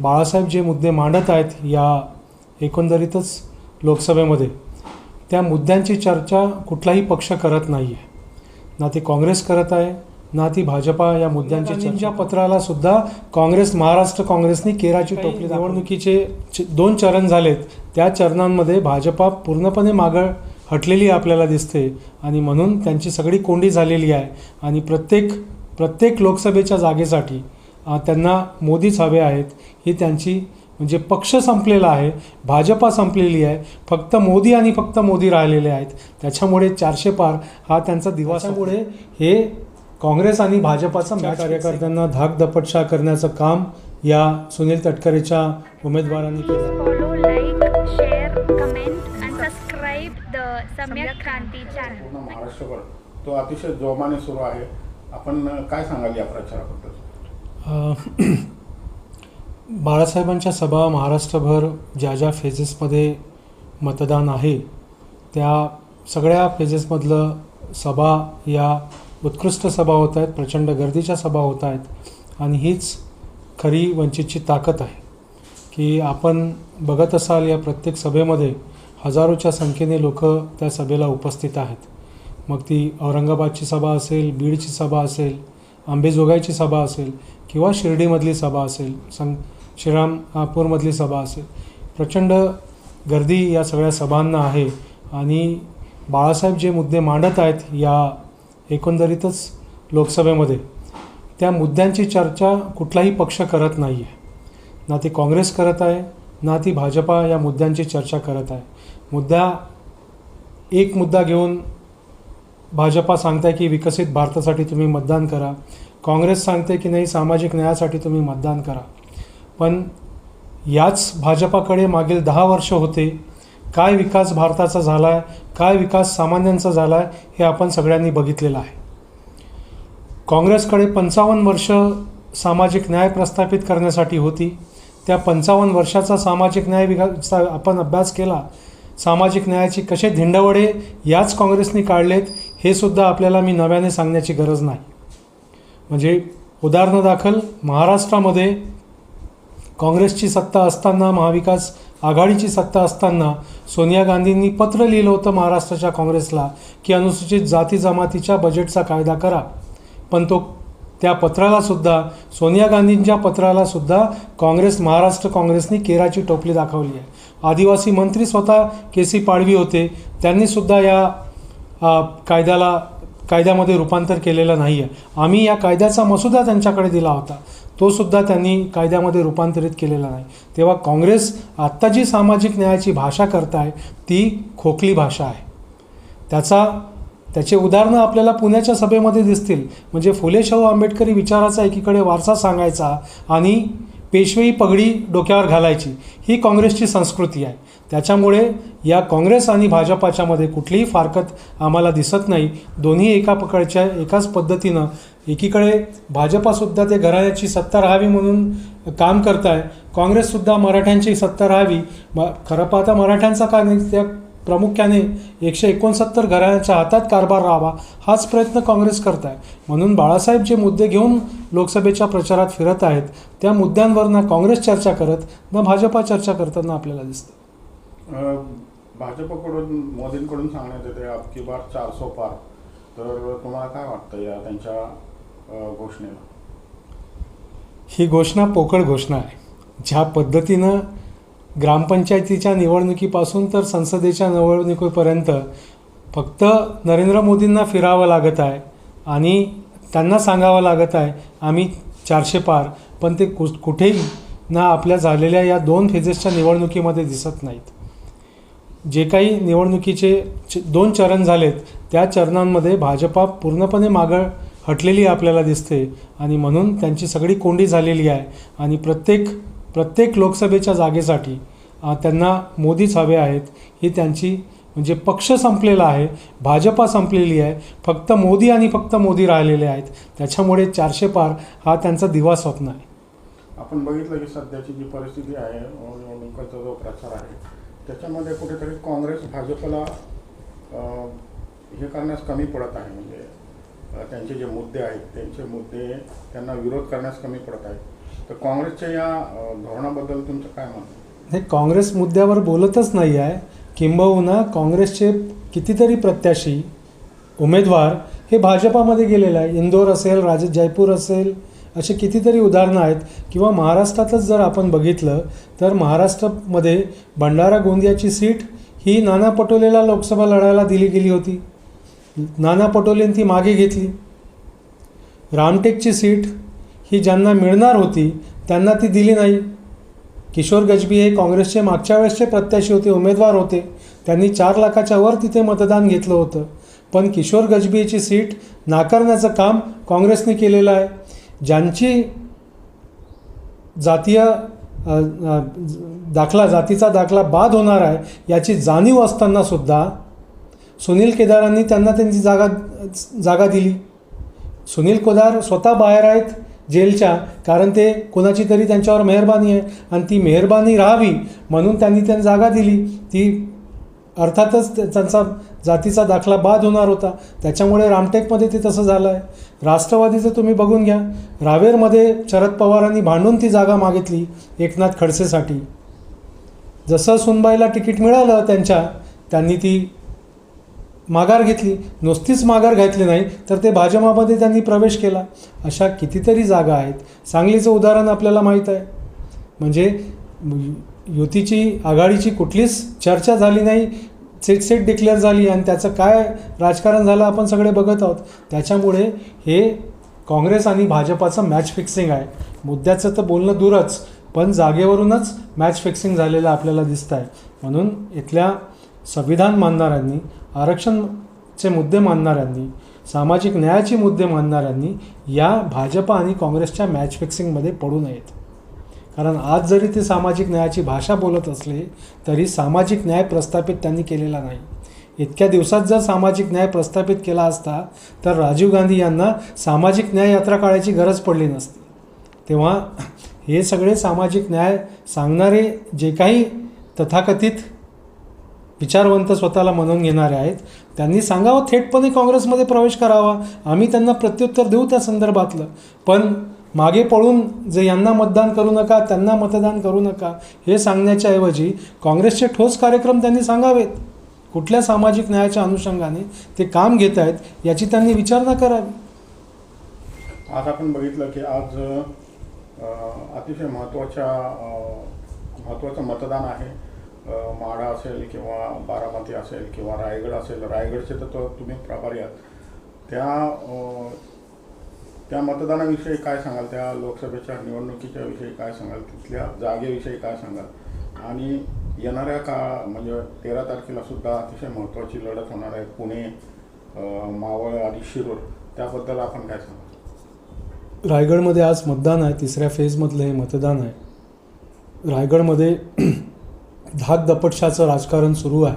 बाळासाहेब जे मुद्दे मांडत आहेत या एकंदरीतच लोकसभेमध्ये त्या मुद्द्यांची चर्चा कुठलाही पक्ष करत नाही आहे ना ती काँग्रेस करत आहे ना ती भाजपा या मुद्द्यांची चर्चा पत्राला सुद्धा काँग्रेस महाराष्ट्र काँग्रेसनी केराची टोपली निवडणुकीचे च- दोन चरण झालेत. त्या चरणांमध्ये भाजपा पूर्णपणे मागं हटलेली आपल्याला दिसते आणि म्हणून त्यांची सगळी कोंडी झालेली आहे. आणि प्रत्येक प्रत्येक लोकसभेच्या जागेसाठी त्यांना मोदीच हवे आहेत. ही त्यांची म्हणजे पक्ष संपलेला आहे भाजपा संपलेली आहे फक्त मोदी आणि फक्त मोदी राहिलेले आहेत. त्याच्यामुळे चारशे पार हा त्यांचा दिवसामुळे हे काँग्रेस आणि भाजपाचा मॅच कार्यकर्त्यांना धाक दपटशा करण्याचं काम या सुनील तटकरेच्या उमेदवारांनी केलं. तो अतिशय जोमाने सुरू आहे. आपण काय सांगाल या प्रचाराबद्दल? बाळासाहेबांच्या सभा महाराष्ट्रभर ज्या ज्या फेजेसमध्ये मतदान आहे त्या सगळ्या फेजेसमधलं सभा या उत्कृष्ट सभा होत आहेत प्रचंड गर्दीच्या सभा होत आहेत आणि हीच खरी वंचितची ताकद आहे. की आपण बघत असाल या प्रत्येक सभेमध्ये हजारोच्या संख्येने लोक त्या सभेला उपस्थित आहेत. मग ती औरंगाबादची सभा असेल बीडची सभा असेल आंबेजोगाईची सभा असेल किंवा शिर्डीमधली सभा असेल सं श्रीरामपूरमधली सभा असेल प्रचंड गर्दी या सगळ्या सभांना आहे. आणि बाळासाहेब जे मुद्दे मांडत आहेत या एकंदरीतच लोकसभेमध्ये त्या मुद्द्यांची चर्चा कुठलाही पक्ष करत नाही आहे ना ती काँग्रेस करत आहे ना ती भाजपा या मुद्द्यांची चर्चा करत आहे. मुद्दा एक मुद्दा घेऊन भाजपा सांगताय की विकसित भारतासाठी तुम्ही मतदान करा. काँग्रेस सांगते की नाही सामाजिक न्यायासाठी तुम्ही मतदान करा. पण याच भाजपाकडे मागील दहा वर्ष होते काय विकास भारताचा झाला आहे काय विकास सामान्यांचा झाला आहे हे आपण सगळ्यांनी बघितलेलं आहे. काँग्रेसकडे पंचावन्न वर्ष सामाजिक न्याय प्रस्थापित करण्यासाठी होती. त्या पंचावन्न वर्षाचा सामाजिक न्याय विकासचा आपण अभ्यास केला सामाजिक न्यायाची कसे धिंडवडे याच काँग्रेसने काढलेत हे सुद्धा आपल्याला मी नव्याने सांगण्याची गरज नाही. म्हणजे उदाहरणादाखल महाराष्ट्रामध्ये काँग्रेसची सत्ता असताना महाविकास आघाडीची सत्ता असताना सोनिया गांधींनी पत्र लिहिलं होतं महाराष्ट्राच्या काँग्रेसला की अनुसूचित जाती जमातीच्या बजेटचा कायदा करा. पण तो त्या पत्रालासुद्धा सोनिया गांधींच्या पत्रालासुद्धा काँग्रेस महाराष्ट्र काँग्रेसनी केराची टोपली दाखवली आहे. आदिवासी मंत्री स्वतः के सी पाडवी होते. त्यांनीसुद्धा या कायद्याला कायद्यामध्ये रूपांतर केलेलं नाही आहे आम्ही या कायद्याचा मसुदा त्यांच्याकडे दिला होता. तो सुद्धा त्यांनी कायद्यामध्ये रूपांतरित केलेला नाही. तेव्हा काँग्रेस आत्ता जी सामाजिक न्यायाची भाषा करताय ती खोकली भाषा आहे. त्याचा त्याचे उदाहरणं आपल्याला पुण्याच्या सभेमध्ये दिसतील. म्हणजे फुले शाहू आंबेडकरी विचाराचा एकीकडे वारसा सांगायचा आणि पेशवेई पगडी डोक्यावर घालायची. ही काँग्रेसची संस्कृती आहे. त्याच्यामुळे या काँग्रेस आणि भाजपाच्यामध्ये कुठलीही फारकत आम्हाला दिसत नाही. दोन्ही एका पकडच्या एकाच पद्धतीनं एकीकडे भाजपासुद्धा ते घराण्याची सत्ता राहावी म्हणून काम करत आहे काँग्रेससुद्धा मराठ्यांची सत्ता राहावी. म खरं पाहता मराठ्यांचा का नाही? त्या प्रामुख्याने एकशे एकोणसत्तर घराण्याच्या हातात कारभार राहावा हाच प्रयत्न काँग्रेस करत आहे म्हणून बाळासाहेब जे मुद्दे घेऊन लोकसभेच्या प्रचारात फिरत आहेत त्या मुद्द्यांवर ना काँग्रेस चर्चा करत ना भाजपा चर्चा करताना आपल्याला दिसतं? भाजपकडून मोदींकडून सांगण्यात येते अब की बार चारसो पार. तर तुम्हाला काय वाटतं या त्यांच्या घोषणेला? ही घोषणा पोकळ घोषणा आहे. ज्या पद्धतीनं ग्रामपंचायतीच्या निवडणुकीपासून तर संसदेच्या निवडणुकीपर्यंत फक्त नरेंद्र मोदींना फिरावं लागत आहे आणि त्यांना सांगावं लागत आहे आम्ही चारशे पार. पण ते कु कुठेही ना आपल्या झालेल्या या दोन फेजेसच्या निवडणुकीमध्ये दिसत नाहीत. जे काही निवडणुकीचे च- दोन चरण झालेत त्या चरणांमध्ये भाजपा पूर्णपणे मागं हटलेली आपल्याला दिसते आणि म्हणून त्यांची सगळी कोंडी झालेली आहे. आणि प्रत्येक प्रत्येक लोकसभेच्या जागेसाठी त्यांना मोदीच हवे आहेत. ही त्यांची म्हणजे पक्ष संपलेला आहे भाजपा संपलेली आहे. फक्त मोदी आणि फक्त मोदी राहिलेले आहेत. त्याच्यामुळे चारशे पार हा त्यांचा दिवा स्वप्न आहे. आपण बघितलं की सध्याची जी परिस्थिती आहे निवडणुकीचा जो प्रचार आहे त्याच्यामध्ये कुठेतरी काँग्रेस भाजपला हे करण्यास कमी पडत आहे. म्हणजे त्यांचे जे मुद्दे आहेत त्यांचे मुद्दे त्यांना विरोध करण्यास कमी पडत आहेत. तर काँग्रेसच्या या धोरणाबद्दल तुमचं काय मत? हे काँग्रेस मुद्द्यावर बोलतच नाही आहे. किंबहुना काँग्रेसचे कितीतरी प्रत्याशी उमेदवार हे भाजपामध्ये गेलेलं आहे. इंदोर असेल राज जयपूर असेल असे कितीतरी उदाहरणं आहेत. किंवा महाराष्ट्रातच जर आपण बघितलं तर महाराष्ट्रामध्ये भंडारा गोंदियाची सीट ही नाना पटोलेला लोकसभा लढायला दिली गेली होती. नाना पटोलेंनी ती मागे घेतली. रामटेकची सीट ही ज्यांना मिळणार होती त्यांना ती दिली नाही. किशोर गजबी हे काँग्रेसचे मागच्या वेळेसचे प्रत्याशी होते उमेदवार होते. त्यांनी चार लाखाच्या वर तिथे मतदान घेतलं होतं. पण किशोर गजबीची सीट नाकारण्याचं काम काँग्रेसने केलेलं आहे. ज्यांची जातीय दाखला जातीचा दाखला बाद होणार आहे याची जाणीव असताना सुद्धा सुनील केदारांनी त्यांना त्यांची जागा जागा दिली. सुनील कोदार स्वतः बाहेर आहेत. जेलच्या कारण ते कोणाची तरी त्यांच्यावर मेहरबानी आहे. आणि ती मेहरबानी राहावी म्हणून त्यांनी त्यांना जागा दिली. ती अर्थातच त्यांचा जातीचा दाखला बाद होणार होता. त्याच्यामुळे रामटेकमध्ये ते तसं झालं आहे राष्ट्रवादीचं तुम्ही बघून घ्या. रावेरमध्ये शरद पवारांनी भांडून ती जागा मागितली एकनाथ खडसेसाठी. जसं सुनबाईला तिकीट मिळालं त्यांच्या त्यांनी ती माघार घेतली नुसतीच माघार घेतली नाही तर ते भाजपामध्ये त्यांनी प्रवेश केला. अशा कितीतरी जागा आहेत. सांगलीचं उदाहरण आपल्याला माहीत आहे. म्हणजे युतीची आघाडीची कुठलीच चर्चा झाली नाही सेट सेट डिक्लेअर झाली आणि त्याचं काय राजकारण झालं आपण सगळे बघत आहोत. त्याच्यामुळे हे काँग्रेस आणि भाजपाचं मॅच फिक्सिंग आहे. मुद्द्याचं तर बोलणं दूरच पण जागेवरूनच मॅच फिक्सिंग झालेलं आपल्याला दिसतं आहे म्हणून इथल्या संविधान मानणाऱ्यांनी आरक्षणचे मुद्दे मानणाऱ्यांनी सामाजिक न्यायाचे मुद्दे मानणाऱ्यांनी या भाजपा आणि काँग्रेसच्या मॅच फिक्सिंगमध्ये पडू नयेत. कारण आज जरी ते सामाजिक न्यायाची भाषा बोलत असले तरी सामाजिक न्याय प्रस्थापित त्यांनी केलेला नाही. इतक्या दिवसात जर सामाजिक न्याय प्रस्थापित केला असता तर राजीव गांधी यांना सामाजिक न्याय यात्रा काढायची गरज पडली नसती. तेव्हा हे सगळे सामाजिक न्याय सांगणारे जे काही तथाकथित विचारवंत स्वतःला म्हणून घेणारे आहेत. त्यांनी सांगावं थेटपणे काँग्रेसमध्ये प्रवेश करावा. आम्ही त्यांना प्रत्युत्तर देऊ त्या संदर्भातलं. पण मागे पळून जे यांना मतदान करू नका त्यांना मतदान करू नका हे सांगण्याच्या ऐवजी काँग्रेसचे ठोस कार्यक्रम त्यांनी सांगावेत. कुठल्या सामाजिक न्यायाच्या अनुषंगाने ते काम घेत आहेत याची त्यांनी विचारणा करावी. आज आपण बघितलं की आज अतिशय महत्त्वाच्या महत्त्वाचं मतदान आहे. माडा माढा असेल किंवा बारामती असेल किंवा रायगड असेल रायगडचे तर तो तुम्ही प्रभारी आहात. त्या त्या मतदानाविषयी काय सांगाल? त्या लोकसभेच्या निवडणुकीच्या विषयी काय सांगाल? तिथल्या जागेविषयी काय सांगाल? आणि येणाऱ्या काळा म्हणजे तेरा तारखेला सुद्धा अतिशय महत्त्वाची लढत होणार आहे पुणे मावळ आणि शिरूर. त्याबद्दल आपण काय सांगाल? रायगडमध्ये आज मतदान आहे तिसऱ्या फेजमधलं हे मतदान आहे. रायगडमध्ये धाकदपटशाचं राजकारण सुरू आहे.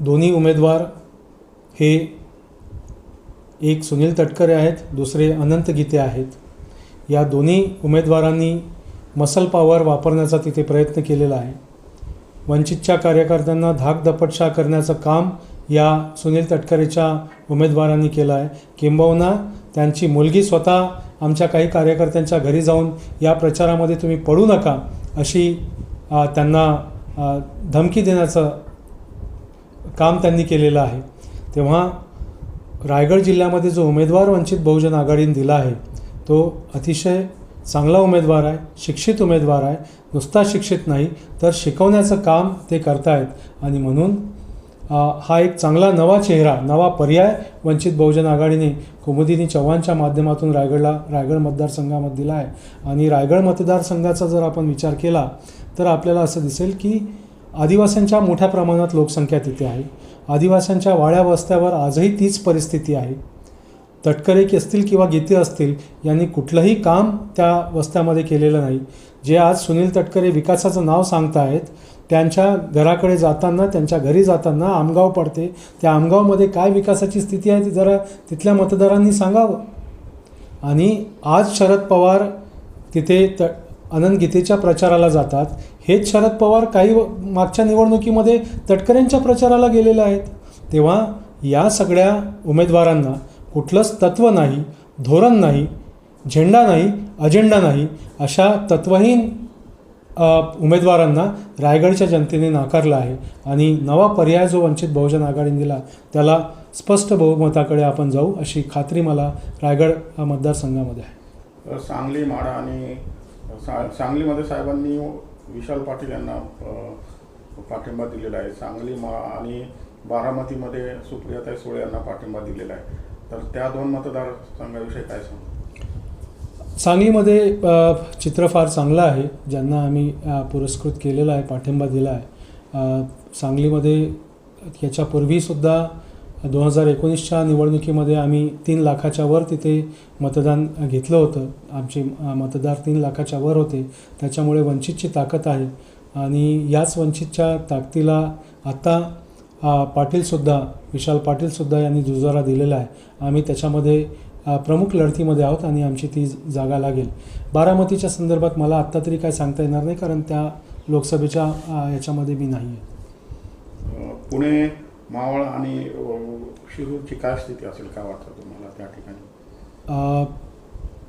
दोन्ही उमेदवार हे एक सुनील तटकरे आहेत दुसरे अनंत गीते आहेत. या दोन्ही उमेदवारांनी मसल पॉवर वापरण्याचा तिथे प्रयत्न केलेला आहे. वंचितच्या कार्यकर्त्यांना धाकदपटशा करण्याचं काम या सुनील तटकरेच्या उमेदवारांनी केलं आहे. किंबहुना त्यांची मुलगी स्वतः आमच्या काही कार्यकर्त्यांच्या घरी जाऊन या प्रचारामध्ये तुम्ही पडू नका अशी त्यांना धमकी देण्याचं काम त्यांनी केलेलं आहे. तेव्हा रायगड जिल्ह्यामध्ये जो उमेदवार वंचित बहुजन आघाडीने दिला आहे तो अतिशय चांगला उमेदवार आहे शिक्षित उमेदवार आहे नुसता शिक्षित नाही तर शिकवण्याचं काम ते करतायत. आणि म्हणून हा एक चांगला नवा चेहरा नवा पर्याय वंचित बहुजन आघाडीने कुमुदिनी चव्हाणच्या माध्यमातून रायगडला रायगड मतदारसंघामध्ये दिला आहे. आणि रायगड मतदारसंघाचा जर आपण विचार केला तर आपल्याला असं दिसेल की आदिवासींच्या मोठ्या प्रमाणात लोकसंख्या तिथे आहे. आदिवासींच्या वाड्या वस्त्यावर आजही तीच परिस्थिती आहे. तटकरे की असतील किंवा गीते असतील यांनी कुठलंही काम त्या वस्त्यामध्ये केलेलं नाही. जे आज सुनील तटकरे विकासाचं नाव सांगतायत त्यांच्या घराकडे जाताना त्यांच्या घरी जाताना आमगाव पडते. त्या आमगावमध्ये काय विकासाची स्थिती आहे ती जरा तिथल्या मतदारांनी सांगावं. आणि आज शरद पवार तिथे त अनंत गीतेच्या प्रचाराला जातात. हेच शरद पवार काही मागच्या निवडणुकीमध्ये तटकरेंच्या प्रचाराला गेलेले आहेत. तेव्हा या सगळ्या उमेदवारांना कुठलंच तत्त्व नाही धोरण नाही झेंडा नाही अजेंडा नाही अशा तत्वहीन उमेदवारांना रायगडच्या जनतेने नाकारलं आहे आणि नवा पर्याय जो वंचित बहुजन आघाडीने दिला त्याला स्पष्ट बहुमताकडे आपण जाऊ अशी खात्री मला रायगड मतदारसंघामध्ये आहे. सांगली माडा आणि सा सांगलीमध्ये साहेबांनी विशाल पाटील यांना पाठिंबा दिलेला आहे. सांगली मा आणि बारामतीमध्ये सुप्रियाताई सुळे यांना पाठिंबा दिलेला आहे. तर त्या दोन मतदारसंघाविषयी काय सांगू? सांगलीमध्ये चित्र फार चांगलं आहे ज्यांना आम्ही पुरस्कृत केलेला आहे पाठिंबा दिला आहे. सांगलीमध्ये याच्यापूर्वीसुद्धा दोन हजार एकोणीसच्या निवडणुकीमध्ये आम्ही तीन लाखाच्या वर तिथे मतदान घेतलं होतं. आमचे मतदार तीन लाखाच्या वर होते. त्याच्यामुळे वंचितची ताकद आहे. आणि याच वंचितच्या ताकदीला आत्ता पाटीलसुद्धा विशाल पाटीलसुद्धा यांनी जुजारा दिलेला आहे. आम्ही त्याच्यामध्ये प्रमुख लढतीमध्ये आहोत आणि आमची ती जागा लागेल. बारामतीच्या संदर्भात मला आत्ता तरी काय सांगता येणार नाही कारण त्या लोकसभेच्या याच्यामध्ये मी नाही आहे. पुणे मावळ आणि शिरूरची काय स्थिती असेल काय वाटतं तुम्हाला त्या ठिकाणी?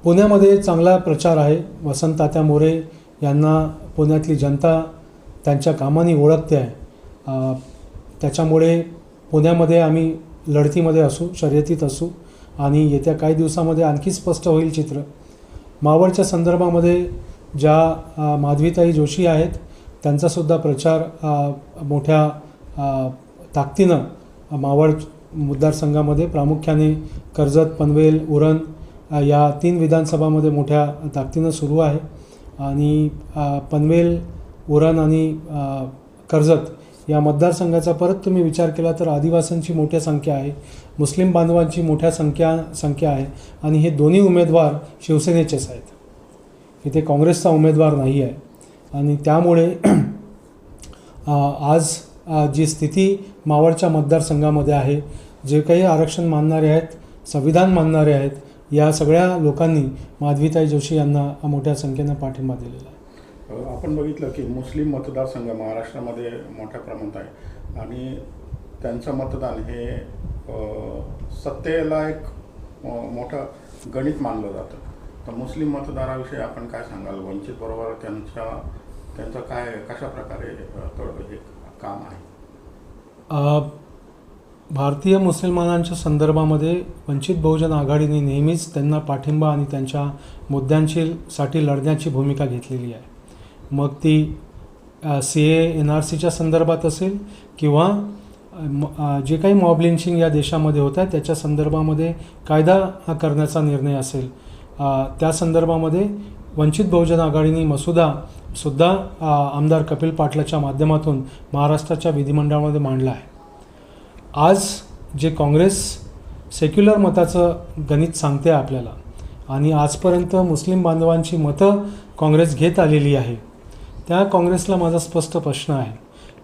पुण्यामध्ये चांगला प्रचार आहे. वसंत तात्या मोरे यांना पुण्यातली जनता त्यांच्या कामाने ओळखते आहे. त्याच्यामुळे पुण्यामध्ये आम्ही लढतीमध्ये असू शर्यतीत असू आणि येत्या काही दिवसामध्ये आणखी स्पष्ट होईल चित्र. मावळच्या संदर्भामध्ये ज्या माधवीताई जोशी आहेत त्यांचासुद्धा प्रचार मोठ्या ताकदीनं मावळ मतदारसंघामध्ये प्रामुख्याने कर्जत पनवेल उरण या तीन विधानसभामध्ये मोठ्या ताकदीनं सुरू आहे. आणि पनवेल उरण आणि कर्जत या मतदारसंघाचा परत तुम्ही विचार केला तर आदिवासींची मोठ्या संख्या आहे मुस्लिम बांधवांची मोठ्या संख्या संख्या आहे आणि हे दोन्ही उमेदवार शिवसेनेचेच आहेत. इथे काँग्रेसचा उमेदवार नाही आहे. आणि त्यामुळे आज जी स्थिती मावळच्या मतदारसंघामध्ये आहे जे काही आरक्षण मानणारे आहेत संविधान मानणारे आहेत या सगळ्या लोकांनी माधवीताई जोशी यांना मोठ्या संख्येनं पाठिंबा दिलेला आहे. आपण बघितलं की मुस्लिम मतदारसंघ महाराष्ट्रामध्ये मोठ्या प्रमाणात आहे. आणि त्यांचं मतदान हे सत्तेला एक मोठं गणित मानलं जातं. तर मुस्लिम मतदाराविषयी आपण काय सांगाल? वंचित बरोबर त्यांच्या त्यांचं काय कशा प्रकारे हे काम आहे? भारतीय मुसलमानांच्या संदर्भामध्ये वंचित बहुजन आघाडीने नेहमीच त्यांना पाठिंबा आणि त्यांच्या मुद्द्यांची साठी लढण्याची भूमिका घेतलेली आहे. मग ती सी ए एन आर सीच्या संदर्भात असेल किंवा म- जे काही मॉब लिंचिंग या देशामध्ये होत आहे त्याच्या संदर्भामध्ये कायदा हा करण्याचा निर्णय असेल. त्या संदर्भामध्ये वंचित बहुजन आघाडीने मसुदा सुद्धा आमदार कपिल पाटलाच्या माध्यमातून महाराष्ट्राच्या विधिमंडळामध्ये मांडला आहे. आज जे काँग्रेस सेक्युलर मताचं गणित सांगते आपल्याला आणि आजपर्यंत मुस्लिम बांधवांची मतं काँग्रेस घेत आलेली आहे. त्या काँग्रेसला माझा स्पष्ट प्रश्न आहे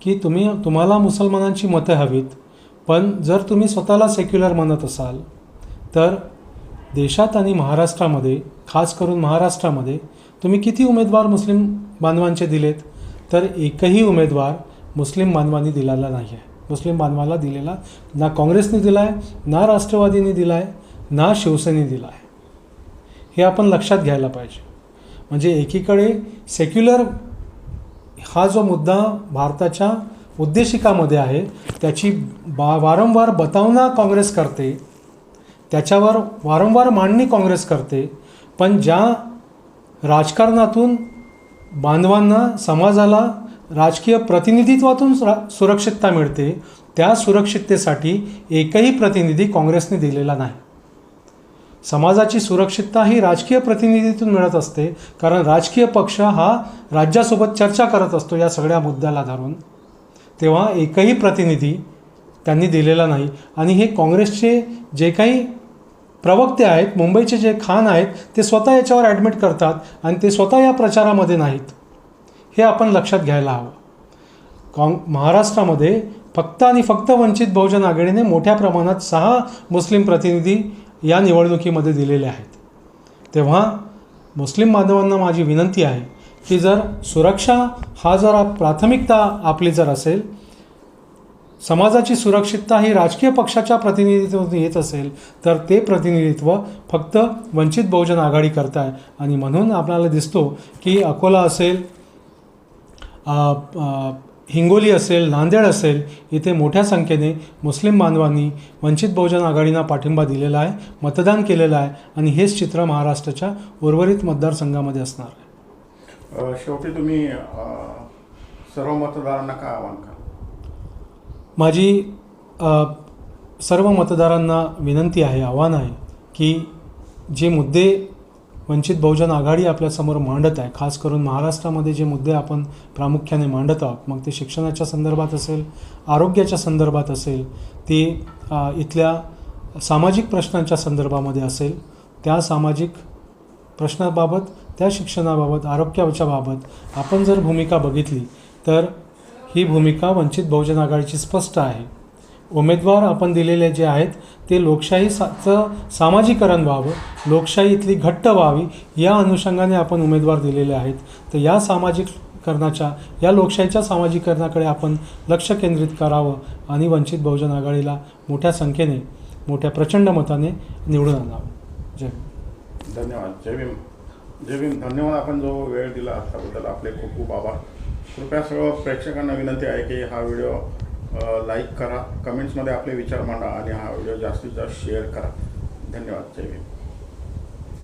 की तुम्ही तुम्हाला मुसलमानांची मतं हवीत पण जर तुम्ही स्वतःला सेक्युलर म्हणत असाल तर देशात आणि महाराष्ट्रामध्ये खास करून महाराष्ट्रामध्ये तुम्ही किती उमेदवार मुस्लिम बांधवांचे दिलेत तर एकही उमेदवार मुस्लिम बांधवांनी दिलेला नाही आहे मुस्लिम बांधवाला दिलेला ना काँग्रेसने दिला आहे ना राष्ट्रवादीने दिला आहे ना शिवसेनेने दिला आहे हे आपण लक्षात घ्यायला पाहिजे. म्हणजे एकीकडे सेक्युलर हा जो मुद्दा भारताच्या उद्देशिकामध्ये आहे त्याची बा वारंवार बतावना काँग्रेस करते त्याच्यावर वारंवार मांडणी काँग्रेस करते पण ज्या राजकारणातून बांधवांना समाजाला राजकीय प्रतिनिधित्वातून सुरक्षितता मिळते त्या सुरक्षिततेसाठी एकही प्रतिनिधी काँग्रेसने दिलेला नाही. समाजाची सुरक्षितता ही राजकीय प्रतिनिधीतून मिळत असते कारण राजकीय पक्ष हा राज्यासोबत चर्चा करत असतो या सगळ्या मुद्द्याला धरून. तेव्हा एकही प्रतिनिधी त्यांनी दिलेला नाही. आणि हे काँग्रेसचे जे काही प्रवक्ते आहेत मुंबईचे जे खान आहेत ते स्वतः याच्यावर ॲडमिट करतात आणि ते स्वतः या प्रचारामध्ये नाहीत. हे आपण लक्षात घ्यायला हवं. काँग महाराष्ट्रामध्ये फक्त आणि फक्त वंचित बहुजन आघाडीने मोठ्या प्रमाणात सहा मुस्लिम प्रतिनिधी या निवडणुकीमध्ये दिलेले आहेत. तेव्हा मुस्लिम बांधवांना माझी विनंती आहे की जर सुरक्षा हा जर प्राथमिकता आपली जर असेल समाजाची सुरक्षितता ही राजकीय पक्षाच्या प्रतिनिधित्वातून येत असेल तर ते प्रतिनिधित्व फक्त वंचित बहुजन आघाडी करत आहे आणि म्हणून आपल्याला दिसतो की अकोला असेल हिंगोली असेल नांदेड असेल इथे मोठ्या संख्येने मुस्लिम बांधवांनी वंचित बहुजन आघाडींना पाठिंबा दिलेला आहे मतदान केलेलं आहे आणि हेच चित्र महाराष्ट्राच्या उर्वरित मतदारसंघामध्ये असणार आहे. शेवटी तुम्ही सर्व मतदारांना काय आवाहन करा माझी सर्व मतदारांना विनंती आहे आव्हान आहे की जे मुद्दे वंचित बहुजन आघाडी आपल्यासमोर मांडत आहे. खास करून महाराष्ट्रामध्ये जे मुद्दे आपण प्रामुख्याने मांडत आहोत मग ते शिक्षणाच्या संदर्भात असेल आरोग्याच्या संदर्भात असेल ते इथल्या सामाजिक प्रश्नांच्या संदर्भामध्ये असेल त्या सामाजिक प्रश्नाबाबत त्या शिक्षणाबाबत आरोग्याच्या बाबत आपण जर भूमिका बघितली तर ही भूमिका वंचित बहुजन आघाडीची स्पष्ट आहे. उमेदवार आपण दिलेले जे आहेत ते लोकशाहीचं सामाजिकरण व्हावं लोकशाही इथली घट्ट व्हावी या अनुषंगाने आपण उमेदवार दिलेले आहेत. तर या सामाजिककरणाच्या या लोकशाहीच्या सामाजिकरणाकडे आपण लक्ष केंद्रित करावं आणि वंचित बहुजन आघाडीला मोठ्या संख्येने मोठ्या प्रचंड मताने निवडून आणावं. जय धन्यवाद. जय भीम. जय भीम धन्यवाद आपण जो वेळ दिला त्याबद्दल आपले खूप खूप आभार. कृपया सर्व प्रेक्षकांना विनंती आहे की हा व्हिडिओ लाईक करा कमेंट्समध्ये आपले विचार मांडा आणि हा व्हिडिओ जास्तीत जास्त शेअर करा. धन्यवाद. जय भीम